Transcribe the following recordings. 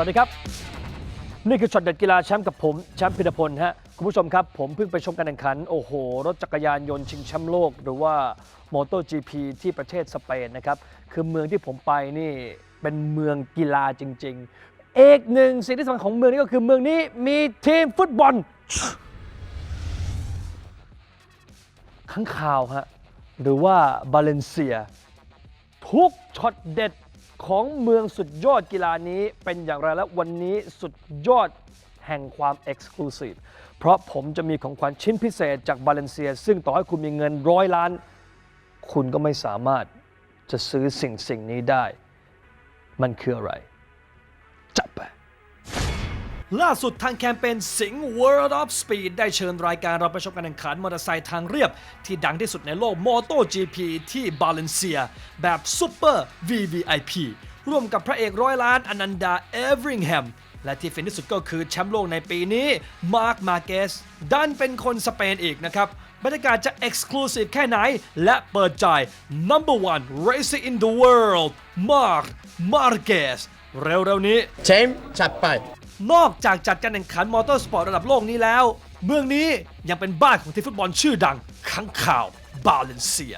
วัสดีครับ นี่คือช็อตเด็ดกีฬาแชมป์กับผมแชมป์พิรพลฮะคุณผู้ชมครับ ผมเพิ่งไปชมการแข่งขัน โอ้โห รถจักรยานยนต์ชิงแชมป์โลก หรือว่า MotoGP ที่ประเทศสเปนนะครับ คือเมืองที่ผมไปนี่เป็นเมืองกีฬาจริง ๆ เอกหนึ่งสิ่งที่สำคัญของเมืองนี้ก็คือเมืองนี้มีทีมฟุตบอลข้างข่าวฮะหรือว่าบาเลนเซีย ทุกช็อตเด็ด ของเมืองสุดยอดกีฬานี้เป็นอย่างไรและวันนี้สุดยอดแห่งความเอ็กซ์คลูซีฟเพราะผมจะมีของขวัญชิ้นพิเศษจากบาเลนเซีย ซึ่งต่อให้คุณมีเงินร้อยล้าน คุณก็ไม่สามารถจะซื้อสิ่งสิ่งนี้ได้ มันคืออะไร ล่าสุดทางแคมเปญสิง World of Speed ได้เชิญรายการเราไปชมการแข่งขันมอเตอร์ไซค์ทางเรียบ ที่ดังที่สุดในโลก MotoGP ที่บาเลนเซีย แบบ Super VVIP ร่วมกับพระเอกร้อยล้านอนันดาเอเวอริงแฮมและที่ฟินที่สุดก็คือแชมป์โลกในปีนี้มาร์คมาเกสดันเป็นคนสเปนอีกนะครับบรรยากาศจะ Exclusive แค่ไหน และเปิดใจ Number One Racer in the World Mark Marquez เร็วๆนี้เชมจัดไป นอกจากจัดการแข่งขันมอเตอร์สปอร์ตระดับโลกนี้แล้ว เมืองนี้ยังเป็นบ้านของทีมฟุตบอลชื่อดังข้างข่าวบาเลนเซีย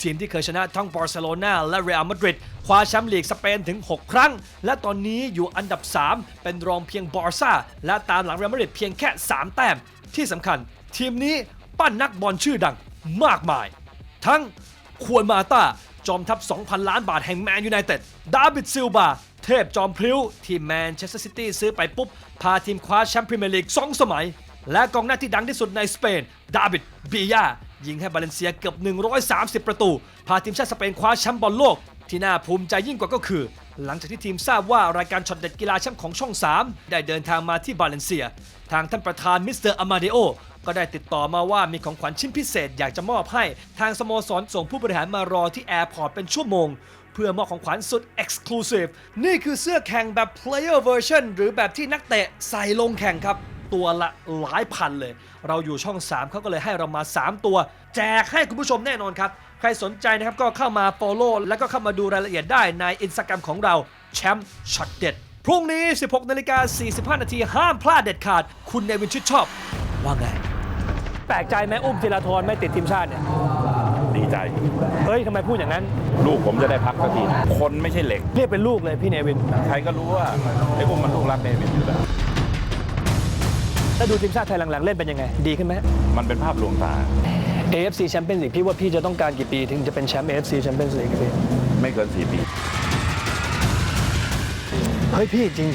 ทีมที่เคยชนะทั้งบาร์เซโลนาและเรอัลมาดริดคว้าแชมป์ลีกสเปนถึง 6 ครั้ง และตอนนี้อยู่อันดับ 3 เป็นรองเพียงบาร์ซ่าและตามหลังเรอัลมาดริดเพียงแค่ 3 แต้ม ที่สำคัญ ทีมนี้ปั้นนักบอลชื่อดังมากมาย ทั้งควรมาตา จอมทัพ 2,000 ล้านบาทแห่งแมนยูไนเต็ด ดาวิดซิลบา เทพจอมพลิ้ว ที่แมนเชสเตอร์ซิตี้ซื้อไปปุ๊บ พาทีมคว้าแชมป์พรีเมียร์ลีก 2 สมัย และกองหน้าที่ดังที่สุดในสเปน ดาวิดบียายิงให้บาเลนเซียเกือบ 130 ประตู พาทีมชาติสเปนคว้าแชมป์บอลโลก ที่น่าภูมิใจยิ่งกว่าก็คือ หลังจากที่ทีมทราบว่ารายการช็อตเด็ดกีฬาแชมป์ของช่อง 3 ได้เดินทางมาที่บาเลนเซีย ทางท่านประธานมิสเตอร์อามาเดโอก็ได้ติดต่อมาว่ามีของขวัญชิ้นพิเศษอยากจะมอบให้ ทางสโมสรส่งผู้บริหารมารอที่แอร์พอร์ตเป็นชั่วโมง เพื่อมอบของขวัญสุด Exclusive นี่คือเสื้อแข่งแบบ Player Version หรือแบบที่นักเตะใส่ลงแข่งครับตัวละหลายพันเลย เราอยู่ช่อง 3เขาก็เลยให้เรามา 3 ตัว แจกให้คุณผู้ชมแน่นอนครับ ใครสนใจนะครับก็เข้ามา follow แล้วก็เข้ามาดูรายละเอียดได้ใน Instagram ของเราแชมป์ช็อตเด็ดพรุ่งนี้ 16นาฬิกา45นาทีห้ามพลาดเด็ดขาด คุณเนวินชิดชอบ ว่าไง แปลกใจไหมอุ้มธีรทรไม่ติดทีมชาติเนี่ย ดีใจ เฮ้ยทำไมพูดอย่างนั้น ลูกผมจะได้พักสักที คนไม่ใช่เหล็ก เรียกเป็นลูกเลยพี่เนวิน ใครก็รู้ว่าไอ้พวกมันลูกรักเนวินอยู่แล้วถ้าดูทีมชาติไทยหลังๆเล่นเป็นยังไง ดีขึ้นไหมมันเป็นภาพลวงตา AFC Champions League พี่ว่าพี่จะต้องการกี่ปี ถึงจะเป็นแชมป์ AFC Champions League พี่ไม่เกิน 4 ปี เฮ้ยพี่จริง